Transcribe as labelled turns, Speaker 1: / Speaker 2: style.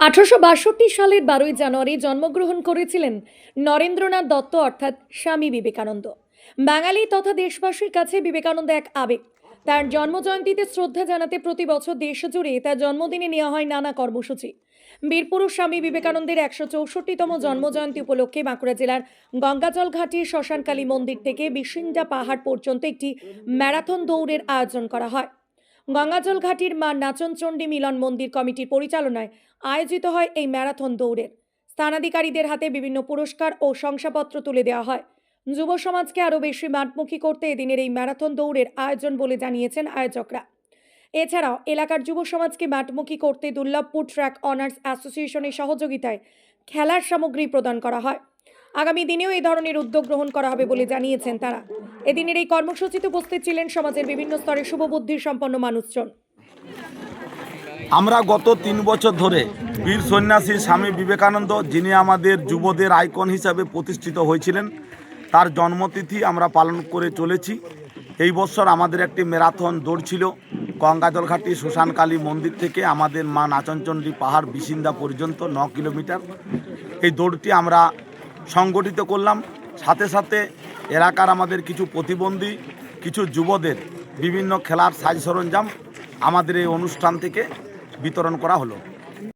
Speaker 1: আঠারোশো বাষট্টি সালের বারোই জানুয়ারি জন্মগ্রহণ করেছিলেন নরেন্দ্রনাথ দত্ত, অর্থাৎ স্বামী বিবেকানন্দ। বাঙালি তথা দেশবাসীর কাছে বিবেকানন্দ এক আবেগ। তার জন্মজয়ন্তীতে শ্রদ্ধা জানাতে প্রতি বছর দেশ জুড়ে তার জন্মদিনে নেওয়া হয় নানা কর্মসূচি। বীরপুরুষ স্বামী বিবেকানন্দের একশো চৌষট্টিতম জন্মজয়ন্তী উপলক্ষে বাঁকুড়া জেলার গঙ্গাজল ঘাটি শ্মশানকালী মন্দির থেকে বিসিন্ডা পাহাড় পর্যন্ত একটি ম্যারাথন দৌড়ের আয়োজন করা হয়। গঙ্গাজল ঘাটির মা নাচনচণ্ডী মিলন মন্দির কমিটির পরিচালনায় আয়োজিত হয় এই ম্যারাথন দৌড়ের। স্থানাধিকারীদের হাতে বিভিন্ন পুরস্কার ও শংসাপত্র তুলে দেওয়া হয়। যুব সমাজকে আরও বেশি মাঠমুখী করতে এদিনের এই ম্যারাথন দৌড়ের আয়োজন বলে জানিয়েছেন আয়োজকরা। এছাড়াও এলাকার যুব সমাজকে মাঠমুখী করতে দুর্লভপুর ট্র্যাক অনার্স অ্যাসোসিয়েশনের সহযোগিতায় খেলার সামগ্রী প্রদান করা হয়। আগামী দিনেও এই ধরনের উদ্যোগ গ্রহণ করা হবে বলে জানিয়েছেন তারা। এদিনের এই কর্মসূচিতে উপস্থিত ছিলেন সমাজের বিভিন্ন স্তরের শুভবুদ্ধি সম্পন্ন মানুষজন।
Speaker 2: আমরা গত তিন বছর ধরে বীর সন্ন্যাসী স্বামী বিবেকানন্দ, যিনি আমাদের যুবদের আইকন হিসাবে প্রতিষ্ঠিত হয়েছিলেন, তার জন্মতিথি আমরা পালন করে চলেছি। এই বছর আমাদের একটি ম্যারাথন দৌড় ছিল গঙ্গাজলঘাটি শ্মশানকালী মন্দির থেকে আমাদের মা নাচনচণ্ডী পাহাড় বিসিন্দা পর্যন্ত ন কিলোমিটার। এই দৌড়টি আমরা সংগঠিত করলাম। সাথে সাথে এলাকার আমাদের কিছু প্রতিবন্ধী, কিছু যুবদের বিভিন্ন খেলার সাজ সরঞ্জাম আমাদের এই অনুষ্ঠান থেকে বিতরণ করা হলো।